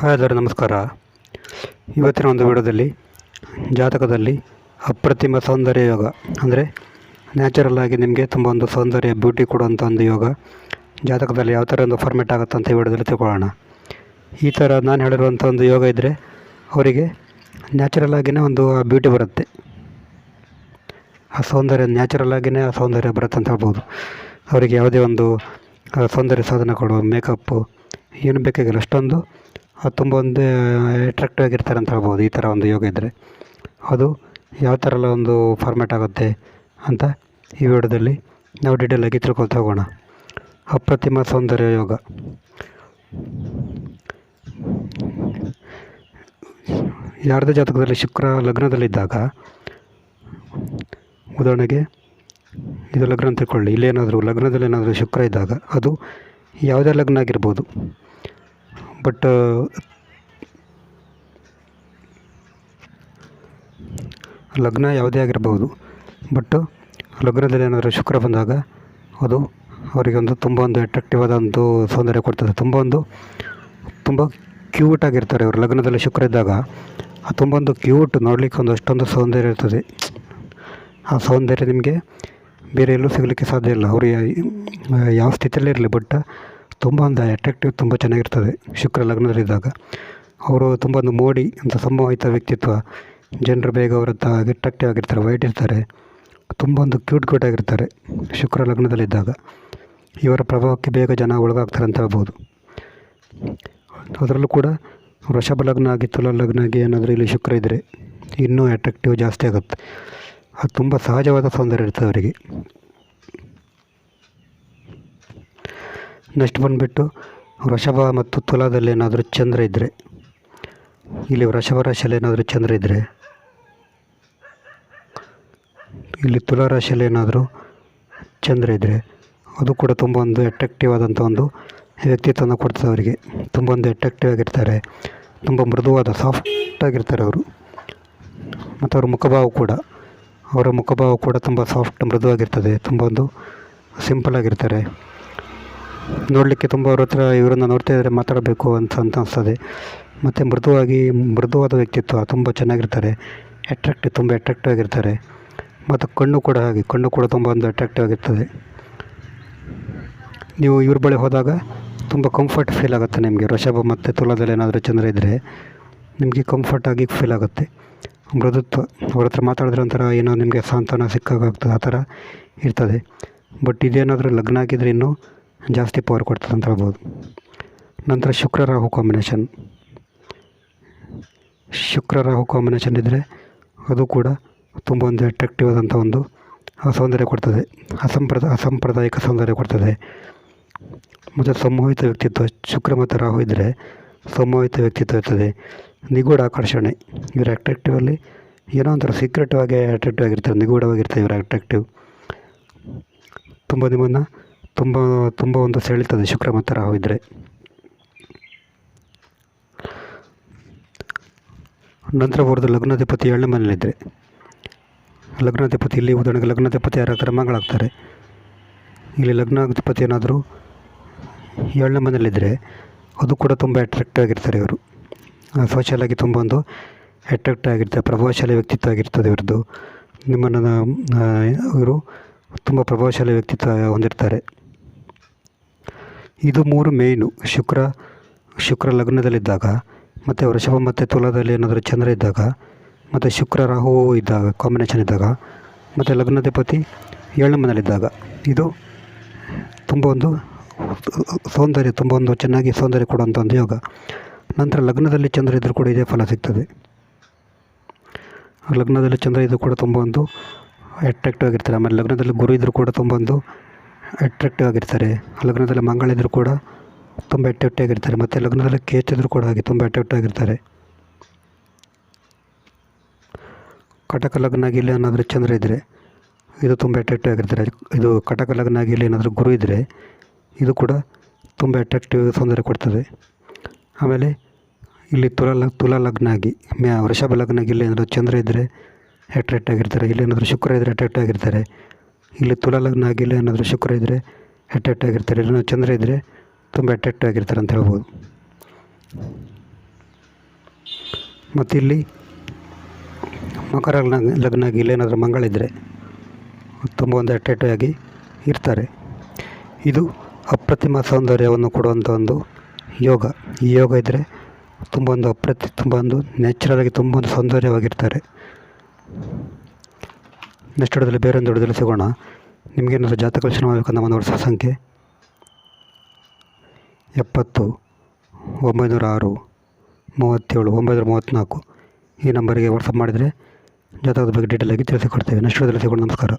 Hi ನಮಸ್ಕಾರ. ಇವತ್ತಿನ ಒಂದು ವಿಡಿಯೋದಲ್ಲಿ ಜಾತಕದಲ್ಲಿ ಅಪ್ರತಿಮ ಸೌಂದರ್ಯ ಯೋಗ ಅಂದರೆ ನ್ಯಾಚುರಲ್ ಆಗಿ ನಿಮಗೆ ತುಂಬ ಒಂದು ಸೌಂದರ್ಯ ಬ್ಯೂಟಿ ಕೊಡುವಂಥ ಒಂದು ಯೋಗ ಜಾತಕದಲ್ಲಿ ಯಾವ ಥರ ಒಂದು ಫಾರ್ಮೆಟ್ ಆಗುತ್ತೆ ಅಂತ ಈ ವಿಡಿಯೋದಲ್ಲಿ ತಿಳ್ಕೊಳ್ಳೋಣ. ಈ ಥರ ನಾನು ಹೇಳಿರುವಂಥ ಒಂದು ಯೋಗ ಇದ್ದರೆ ಅವರಿಗೆ ನ್ಯಾಚುರಲ್ ಆಗಿಯೇ ಒಂದು ಬ್ಯೂಟಿ ಬರುತ್ತೆ. ಆ ಸೌಂದರ್ಯ ನ್ಯಾಚುರಲ್ ಆಗಿಯೇ ಆ ಸೌಂದರ್ಯ ಬರುತ್ತೆ ಅಂತ ಹೇಳ್ಬೋದು. ಅವರಿಗೆ ಯಾವುದೇ ಒಂದು ಆ, ಸೌಂದರ್ಯ ಸಾಧನಗಳು ಮೇಕಪ್ಪು ಏನು ಬೇಕಾಗಿಲ್ಲ ಅಷ್ಟೊಂದು ತುಂಬ ಒಂದು ಅಟ್ರಾಕ್ಟಿವ್ ಆಗಿರ್ತಾರೆ ಅಂತ ಹೇಳ್ಬೋದು, ಈ ಥರ ಒಂದು ಯೋಗ ಇದ್ದರೆ ಅದು ಯಾವ ಥರ ಎಲ್ಲ ಒಂದು ಫಾರ್ಮ್ಯಾಟ್ ಆಗುತ್ತೆ ಅಂತ ಈ ವಿಡಿಯೋದಲ್ಲಿ ನಾವು ಡೀಟೇಲ್ ಆಗಿ ತಿಳ್ಕೊಳ್ತಾ ಹೋಗೋಣ. ಅಪ್ರತಿಮ ಸೌಂದರ್ಯ ಯೋಗ. ಯಾರದೇ ಜಾತಕದಲ್ಲಿ ಶುಕ್ರ ಲಗ್ನದಲ್ಲಿದ್ದಾಗ, ಉದಾಹರಣೆಗೆ, ಇದು ಲಗ್ನ ಅಂತ ತಿಳ್ಕೊಳ್ಳಿ, ಇಲ್ಲೇನಾದರೂ ಲಗ್ನದಲ್ಲಿ ಏನಾದರೂ ಶುಕ್ರ ಇದ್ದಾಗ, ಅದು ಯಾವುದೇ ಲಗ್ನ ಆಗಿರ್ಬೋದು. ಬಟ್ ಲಗ್ನ ಯಾವುದೇ ಆಗಿರಬಹುದು, ಬಟ್ ಲಗ್ನದಲ್ಲಿ ಏನಾದರೂ ಶುಕ್ರ ಬಂದಾಗ ಅದು ಅವರಿಗೊಂದು ತುಂಬ ಒಂದು ಅಟ್ರಾಕ್ಟಿವ್ ಆದ ಒಂದು ಸೌಂದರ್ಯ ಕೊಡ್ತದೆ. ತುಂಬ ಒಂದು, ತುಂಬ ಕ್ಯೂಟ್ ಆಗಿರ್ತಾರೆ ಅವರು. ಲಗ್ನದಲ್ಲಿ ಶುಕ್ರ ಇದ್ದಾಗ ಆ ತುಂಬ ಒಂದು ಕ್ಯೂಟ್ ನೋಡಲಿಕ್ಕೆ ಒಂದು ಅಷ್ಟೊಂದು ಸೌಂದರ್ಯ ಇರ್ತದೆ. ಆ ಸೌಂದರ್ಯ ನಿಮಗೆ ಬೇರೆ ಎಲ್ಲೂ ಸಿಗಲಿಕ್ಕೆ ಸಾಧ್ಯ ಇಲ್ಲ. ಅವರು ಯಾವ ಸ್ಥಿತಿಯಲ್ಲಿ ಇರಲಿ, ಬಟ್ ತುಂಬ ಒಂದು ಅಟ್ರಾಕ್ಟಿವ್ ತುಂಬ ಚೆನ್ನಾಗಿರ್ತದೆ. ಶುಕ್ರ ಲಗ್ನದಲ್ಲಿದ್ದಾಗ. ಅವರು ತುಂಬ ಒಂದು ಮೋಡಿ ಅಂತ ಸಂಭವಿತ ವ್ಯಕ್ತಿತ್ವ. ಜನರು ಬೇಗ ಅವ್ರ ಅಟ್ರಾಕ್ಟಿವ್ ಆಗಿರ್ತಾರೆ ವೈಟ್ ಇರ್ತಾರೆ. ತುಂಬ ಒಂದು ಕ್ಯೂಟ್ ಕ್ಯೂಟ್ ಆಗಿರ್ತಾರೆ ಶುಕ್ರ ಲಗ್ನದಲ್ಲಿದ್ದಾಗ. ಇವರ ಪ್ರಭಾವಕ್ಕೆ ಬೇಗ ಜನ ಒಳಗಾಗ್ತಾರೆ ಅಂತ ಹೇಳ್ಬೋದು. ಅದರಲ್ಲೂ ಕೂಡ ವೃಷಭ ಲಗ್ನ ಆಗಿ ತುಲಾ ಲಗ್ನ ಆಗಿ ಏನಾದರೂ ಇಲ್ಲಿ ಶುಕ್ರ ಇದ್ದರೆ ಇನ್ನೂ ಅಟ್ರಾಕ್ಟಿವ್ ಜಾಸ್ತಿ ಆಗುತ್ತೆ. ಅದು ತುಂಬ ಸಹಜವಾದ ಸೌಂದರ್ಯ ಇರ್ತದೆ ಅವರಿಗೆ. ನೆಕ್ಸ್ಟ್ ಬಂದುಬಿಟ್ಟು ವೃಷಭ ಮತ್ತು ತುಲಾದಲ್ಲಿ ಏನಾದರೂ ಚಂದ್ರ ಇದ್ದರೆ ಇಲ್ಲಿ ವೃಷಭ ರಾಶಿಯಲ್ಲಿ ಏನಾದರೂ ಚಂದ್ರ ಇದ್ದರೆ ಇಲ್ಲಿ ತುಲಾ ರಾಶಿಯಲ್ಲಿ ಏನಾದರೂ ಚಂದ್ರ ಇದ್ದರೆ ಅದು ಕೂಡ ತುಂಬ ಒಂದು ಅಟ್ರಾಕ್ಟಿವ್ ಆದಂಥ ಒಂದು ವ್ಯಕ್ತಿತ್ವನ ಕೊಡ್ತದೆ ಅವರಿಗೆ. ತುಂಬ ಒಂದು ಅಟ್ರಾಕ್ಟಿವ್ ಆಗಿರ್ತಾರೆ. ತುಂಬ ಮೃದುವಾದ ಸಾಫ್ಟ್ ಆಗಿರ್ತಾರೆ ಅವರು. ಮತ್ತು ಅವ್ರ ಮುಖಭಾವ ಕೂಡ, ಅವರ ಮುಖಭಾವ ಕೂಡ ತುಂಬ ಸಾಫ್ಟ್ ಮೃದುವಾಗಿರ್ತದೆ. ತುಂಬ ಒಂದು ಸಿಂಪಲ್ ಆಗಿರ್ತಾರೆ. ನೋಡಲಿಕ್ಕೆ ತುಂಬ ಅವ್ರ ಹತ್ರ ಇವರನ್ನು ನೋಡ್ತಾ ಇದ್ದರೆ ಮಾತಾಡಬೇಕು ಅಂತ ಅಂತ ಅನಿಸ್ತದೆ. ಮತ್ತು ಮೃದುವಾಗಿ, ಮೃದುವಾದ ವ್ಯಕ್ತಿತ್ವ, ತುಂಬ ಚೆನ್ನಾಗಿರ್ತಾರೆ. ಅಟ್ರಾಕ್ಟಿವ್ ತುಂಬ ಅಟ್ರಾಕ್ಟಿವ್ ಆಗಿರ್ತಾರೆ. ಮತ್ತು ಕಣ್ಣು ಕೂಡ ಹಾಗೆ, ಕಣ್ಣು ಕೂಡ ತುಂಬ ಒಂದು ಅಟ್ರಾಕ್ಟಿವ್ ಆಗಿರ್ತದೆ. ನೀವು ಇವ್ರ ಬಳಿ ಹೋದಾಗ ತುಂಬ ಕಂಫರ್ಟ್ ಫೀಲ್ ಆಗುತ್ತೆ ನಿಮಗೆ. ವೃಷಭ ಮತ್ತು ತುಲದಲ್ಲಿ ಏನಾದರೂ ಚಂದ್ರ ಇದ್ದರೆ ನಿಮಗೆ ಕಂಫರ್ಟಾಗಿ ಫೀಲ್ ಆಗುತ್ತೆ. ಮೃದುತ್ವ, ಅವ್ರ ಹತ್ರ ಮಾತಾಡಿದ್ರೆ ಒಂಥರ ಏನೋ ನಿಮಗೆ ಸಾಂತ್ವನ ಸಿಕ್ಕಾಗ್ತದೆ ಆ ಥರ ಇರ್ತದೆ. ಬಟ್ ಇದೇನಾದರೂ ಲಗ್ನ ಆಗಿದ್ರೆ ಇನ್ನೂ ಜಾಸ್ತಿ ಪವರ್ ಕೊಡ್ತದೆ ಅಂತ ಹೇಳ್ಬೋದು. ನಂತರ ಶುಕ್ರ ರಾಹು ಕಾಂಬಿನೇಷನ್ ಶುಕ್ರ ರಾಹು ಕಾಂಬಿನೇಷನ್ ಇದ್ದರೆ ಅದು ಕೂಡ ತುಂಬ ಒಂದು ಅಟ್ರಾಕ್ಟಿವ್ ಆದಂಥ ಒಂದು ಸೌಂದರ್ಯ ಕೊಡ್ತದೆ. ಅಸಂಪ್ರದ, ಅಸಾಂಪ್ರದಾಯಿಕ ಸೌಂದರ್ಯ ಕೊಡ್ತದೆ. ಮತ್ತು ಸಂಮೋಹಿತ ವ್ಯಕ್ತಿತ್ವ, ಶುಕ್ರ ಮತ್ತು ರಾಹು ಇದ್ದರೆ ಸಂಮೋಹಿತ ವ್ಯಕ್ತಿತ್ವ ಇರ್ತದೆ. ನಿಗೂಢ ಆಕರ್ಷಣೆ. ಇವರ ಅಟ್ರಾಕ್ಟಿವಲ್ಲಿ ಏನೋ ಒಂಥರ ಸೀಕ್ರೆಟಿವ್ ಆಗಿ ಅಟ್ರಾಕ್ಟಿವ್ ಆಗಿರ್ತಾರೆ. ನಿಗೂಢವಾಗಿರ್ತಾರೆ ಇವರ ಅಟ್ರಾಕ್ಟಿವ್ ತುಂಬ ನಿಮ್ಮನ್ನು ತುಂಬ ತುಂಬ ಒಂದು ಸೆಳೀತದೆ ಶುಕ್ರ ಮತ್ತು ರಾಹು ಇದ್ದರೆ ನಂತರ ಬರೋದು ಲಗ್ನಾಧಿಪತಿ ಏಳನೇ ಮನೇಲಿದ್ದರೆ ಲಗ್ನಾಧಿಪತಿ ಇಲ್ಲಿ ಉದಾಹರಣೆಗೆ ಲಗ್ನಾಧಿಪತಿ ಯಾರ ಹತ್ರ ಮಗಳಾಗ್ತಾರೆ ಇಲ್ಲಿ ಲಗ್ನಾಧಿಪತಿ ಏನಾದರೂ ಏಳನೇ ಮನೇಲಿದ್ದರೆ ಅದು ಕೂಡ ತುಂಬ ಅಟ್ರಾಕ್ಟಿವ್ ಆಗಿರ್ತಾರೆ ಇವರು. ಸೋಷಿಯಲ್ ಆಗಿ ತುಂಬ ಒಂದು ಅಟ್ರಾಕ್ಟ್ ಆಗಿರ್ತಾರೆ, ಪ್ರಭಾವಶಾಲಿ ವ್ಯಕ್ತಿತ್ವ ಆಗಿರ್ತದೆ ಇವ್ರದ್ದು. ನಿಮ್ಮನ್ನು ಇವರು ತುಂಬ ಪ್ರಭಾವಶಾಲಿ ವ್ಯಕ್ತಿತ್ವ ಹೊಂದಿರ್ತಾರೆ. ಇದು ಮೂರು ಮೇಯ್ನು. ಶುಕ್ರ ಶುಕ್ರ ಲಗ್ನದಲ್ಲಿದ್ದಾಗ ಮತ್ತು ವೃಷಭ ಮತ್ತು ತುಲಾದಲ್ಲಿ ಏನಾದರೂ ಚಂದ್ರ ಇದ್ದಾಗ ಮತ್ತು ಶುಕ್ರ ರಾಹು ಇದ್ದಾಗ ಕಾಂಬಿನೇಷನ್ ಇದ್ದಾಗ ಮತ್ತು ಲಗ್ನಾಧಿಪತಿ ಏಳನೇ ಮನೇಲಿದ್ದಾಗ ಇದು ತುಂಬ ಒಂದು ಸೌಂದರ್ಯ, ತುಂಬ ಒಂದು ಚೆನ್ನಾಗಿ ಸೌಂದರ್ಯ ಕೊಡುವಂಥ ಒಂದು ಯೋಗ. ನಂತರ ಲಗ್ನದಲ್ಲಿ ಚಂದ್ರ ಇದ್ದರೂ ಕೂಡ ಇದೇ ಫಲ ಸಿಗ್ತದೆ. ಲಗ್ನದಲ್ಲಿ ಚಂದ್ರ ಇದ್ದರೂ ಕೂಡ ತುಂಬ ಒಂದು ಅಟ್ರಾಕ್ಟಿವ್ ಆಗಿರ್ತಾರೆ. ಆಮೇಲೆ ಲಗ್ನದಲ್ಲಿ ಗುರು ಇದ್ದರೂ ಕೂಡ ತುಂಬ ಒಂದು ಅಟ್ರಾಕ್ಟಿವ್ ಆಗಿರ್ತಾರೆ. ಲಗ್ನದಲ್ಲಿ ಮಂಗಳ ಇದ್ದರೂ ಕೂಡ ತುಂಬ ಅಟ್ರಾಕ್ಟಿವ್ ಆಗಿರ್ತಾರೆ. ಮತ್ತು ಲಗ್ನದಲ್ಲಿ ಕೇತ್ ಇದ್ದರೂ ಕೂಡ ಹಾಗೆ ತುಂಬ ಅಟ್ರಾಕ್ಟಿವ್ ಆಗಿರ್ತಾರೆ. ಕಟಕ ಲಗ್ನ ಆಗಿ ಇಲ್ಲಿ ಏನಾದರೂ ಚಂದ್ರ ಇದ್ದರೆ ಇದು ತುಂಬ ಅಟ್ರಾಕ್ಟಿವ್ ಆಗಿರ್ತಾರೆ. ಇದು ಕಟಕ ಲಗ್ನ ಆಗಿ ಇಲ್ಲಿ ಏನಾದರೂ ಗುರು ಇದ್ದರೆ ಇದು ಕೂಡ ತುಂಬ ಅಟ್ರಾಕ್ಟಿವ್ ಸೌಂದರ್ಯ ಕೊಡ್ತದೆ. ಆಮೇಲೆ ಇಲ್ಲಿ ತುಲಾ ಲಗ್, ತುಲಾ ಲಗ್ನ ಆಗಿ ಮ್ಯಾ ವೃಷಭ ಲಗ್ನ ಆಗಿ ಏನಾದರೂ ಚಂದ್ರ ಇದ್ದರೆ ಅಟ್ರಾಕ್ಟ್ ಆಗಿರ್ತಾರೆ. ಇಲ್ಲಿ ಏನಾದರೂ ಶುಕ್ರ ಇದ್ದರೆ ಅಟ್ರಾಕ್ಟ್ ಆಗಿರ್ತಾರೆ. ಇಲ್ಲಿ ತುಲಾ ಆಗಿಲ್ಲ ಏನಾದರೂ ಶುಕ್ರ ಇದ್ದರೆ ಅಟ್ಯಾಕ್ಟ್ ಆಗಿರ್ತಾರೆ ಇಲ್ಲಿ ಚಂದ್ರ ಇದ್ದರೆ ತುಂಬ ಅಟ್ಯಾಕ್ಟ್ ಆಗಿರ್ತಾರೆ ಅಂತ ಹೇಳ್ಬೋದು. ಮತ್ತು ಇಲ್ಲಿ ಮಕರ ಲಗ್ನ ಲಗ್ನ ಆಗಿ ಇಲ್ಲೇನಾದರೂ ಮಂಗಳಿದ್ದರೆ ತುಂಬ ಒಂದು ಅಟ್ಯಾಕ್ಟ್ ಆಗಿ ಇರ್ತಾರೆ. ಇದು ಅಪ್ರತಿಮ ಸೌಂದರ್ಯವನ್ನು ಕೊಡುವಂಥ ಒಂದು ಯೋಗ. ಈ ಯೋಗ ಇದ್ದರೆ ತುಂಬ ಒಂದು ಅಪ್ರತಿ ತುಂಬ ಒಂದು ನ್ಯಾಚುರಲ್ ಆಗಿ ತುಂಬ ಒಂದು ಸೌಂದರ್ಯವಾಗಿರ್ತಾರೆ. ನೆಕ್ಸ್ಟ್ ಹೊಡೆದಲ್ಲಿ ಬೇರೆ ಒಂದು ಹಿಡಿದಲ್ಲಿ ಸಿಗೋಣ. ನಿಮಗೇನಾದರೂ ಜಾತಕ ಮಾಡಬೇಕಂತ ಒಂದು ವರ್ಷ ಸಂಖ್ಯೆ? ಎಪ್ಪತ್ತು, ಒಂಬೈನೂರ ಆರು, ಮೂವತ್ತೇಳು, ಒಂಬೈನೂರ ಮೂವತ್ತ್ನಾಲ್ಕು. ಈ ನಂಬರಿಗೆ ವಾಟ್ಸಪ್ ಮಾಡಿದರೆ ಜಾತಕದ ಬಗ್ಗೆ ಡೀಟೇಲಾಗಿ ತಿಳಿಸಿಕೊಡ್ತೇವೆ. ನೆಕ್ಸ್ಟ್ ಹೊಡೆದಲ್ಲಿ ಸಿಗೋಣ. ನಮಸ್ಕಾರ.